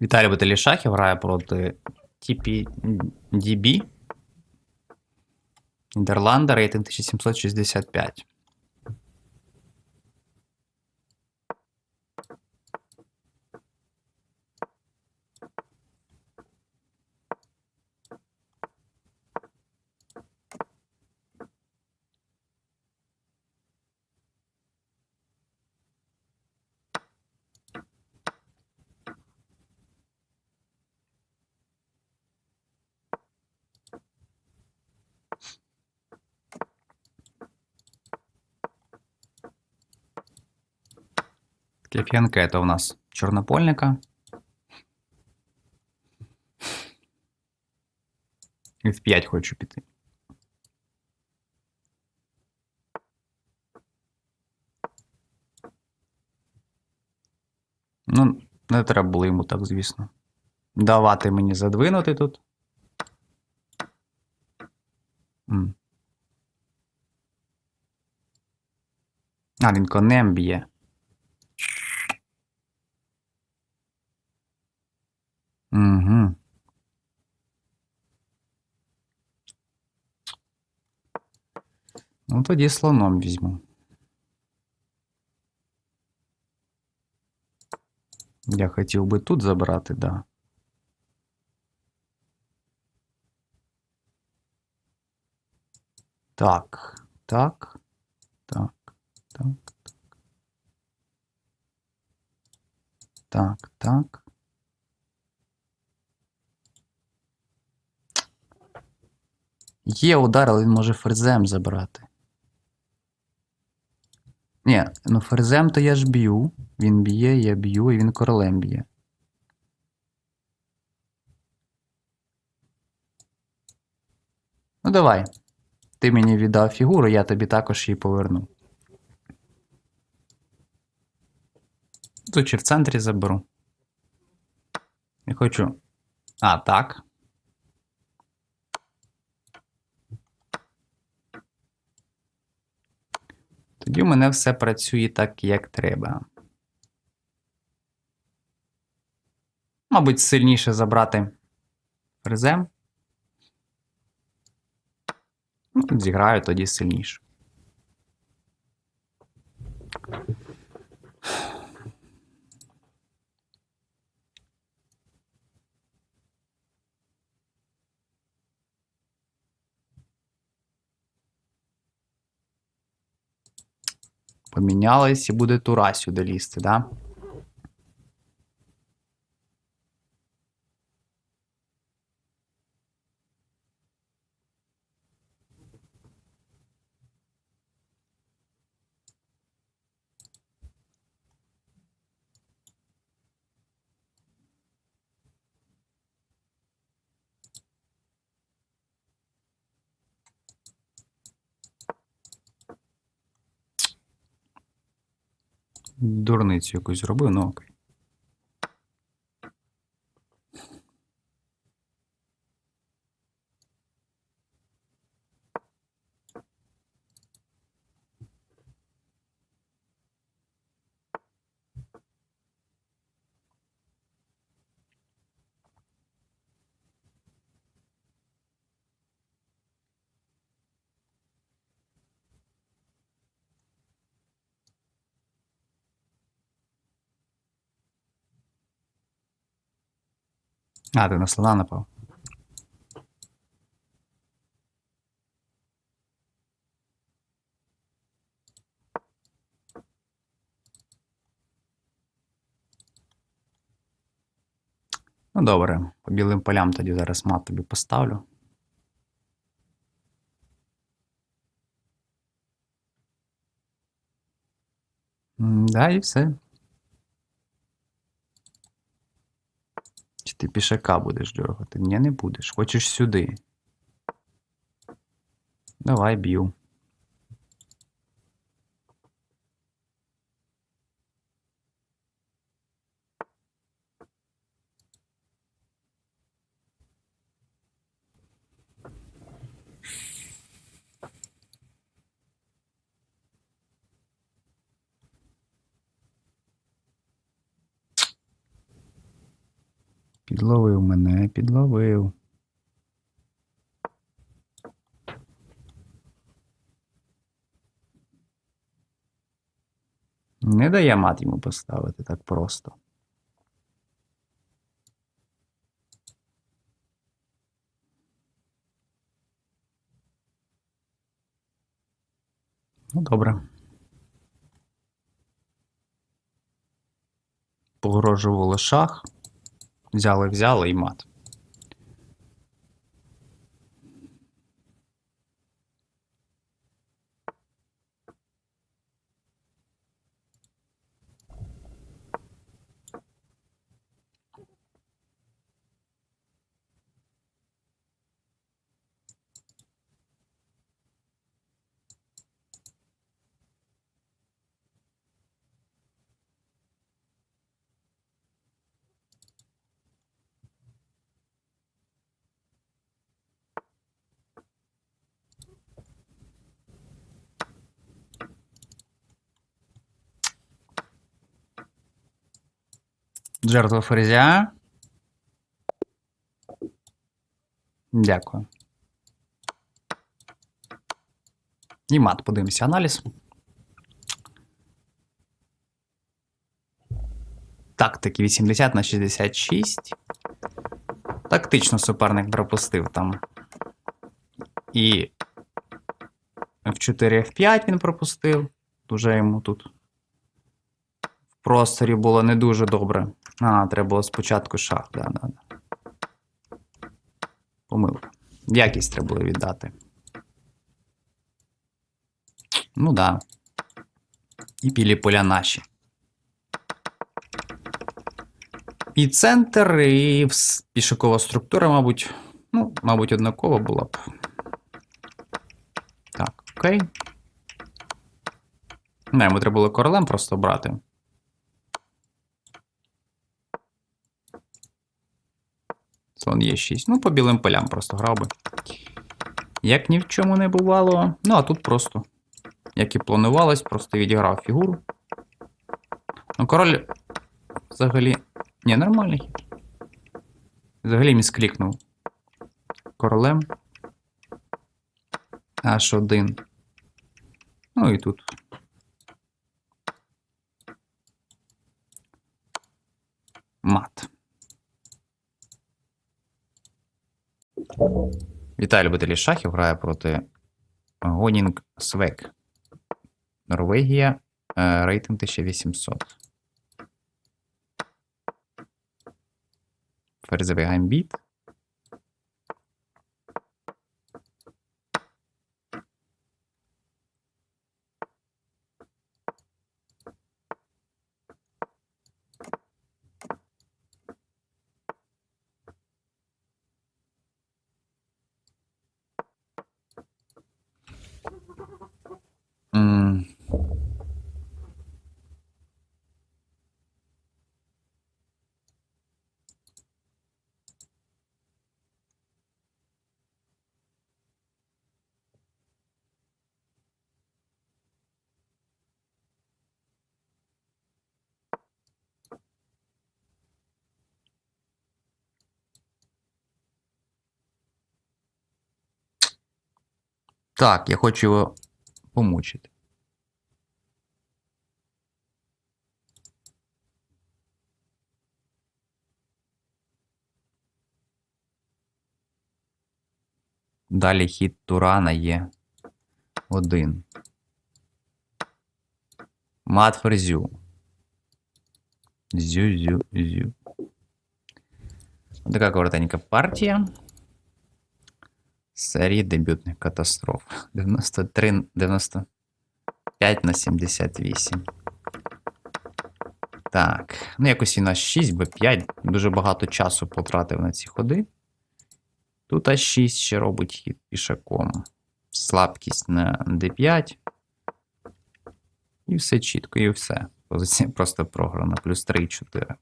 Віталій Баталішахів грає проти TPDB. Нідерланда, рейтинг 1765. Кліп'янка це у нас чорнопольника. В 5 хочу піти. Ну, не треба було йому так, звісно. Давати мені задвинути тут. А, він конем б'є. Ну, тоді слоном візьму. Я хотів би тут забрати, да. Так, так, так, так, так, так, так. Є удар, але він може ферзем забрати. Ні, ну ферзем то я ж б'ю. Він б'є, я б'ю, і він королем б'є. Ну давай. Ти мені віддав фігуру, я тобі також її поверну. Тут чи в центрі заберу. Я хочу. А, так. Тоді у мене все працює так, як треба. Мабуть, сильніше забрати резем. Ну, зіграю тоді сильніше. Помінялись і буде тура сюди лізти, да? Дурницю якусь зробив, ну окей. А, ти на слона напав. Ну, добре, по білим полям тоді зараз мат тобі поставлю. Да, і все. Ти пішака будеш дергати? Ні, не будеш. Хочеш сюди. Давай б'ю. Підловив мене, підловив. Не дає мат йому поставити так просто. Ну, добре. Погрожували шах. Взяли, взяли і мат. Жертва ферзя. Дякую. І мат, подивимося аналіз. Тактики 80 на 66. Тактично суперник пропустив там. І в 4 F5 він пропустив. Дуже йому тут просторі було не дуже добре. А, треба було спочатку шах, да, да, да. Помилка. Якість треба було віддати. Ну да. І білі поля наші. І центр, і пішокова структура, мабуть. Ну, мабуть, однакова була б. Так, окей. Не, йому треба було королем просто брати. Слон є 6. Ну, по білим полям просто грав би. Як ні в чому не бувало. Ну, а тут просто, як і планувалось, просто відіграв фігуру. Ну, король взагалі. Ні, нормальний. Взагалі місклікнув. Королем. H1. Ну і тут. Мат. Вітаю любителі шахів. Грає проти Гонінг Свек. Норвегія. Е, Рейтинг 1800. Ферзевий гамбіт. Так, я хочу його помучити. Далі хід Турана є один. Мат ферзю. Зю-зю-зю. Така коротенька партія. Серії дебютних катастроф. 93, 95 на 78. Так. Ну, якось і на 6 Б5. Дуже багато часу потратив на ці ходи. Тут А6 ще робить хід пішаком. Слабкість на D5. І все чітко, і все. Позиція просто програна. Плюс 3 4.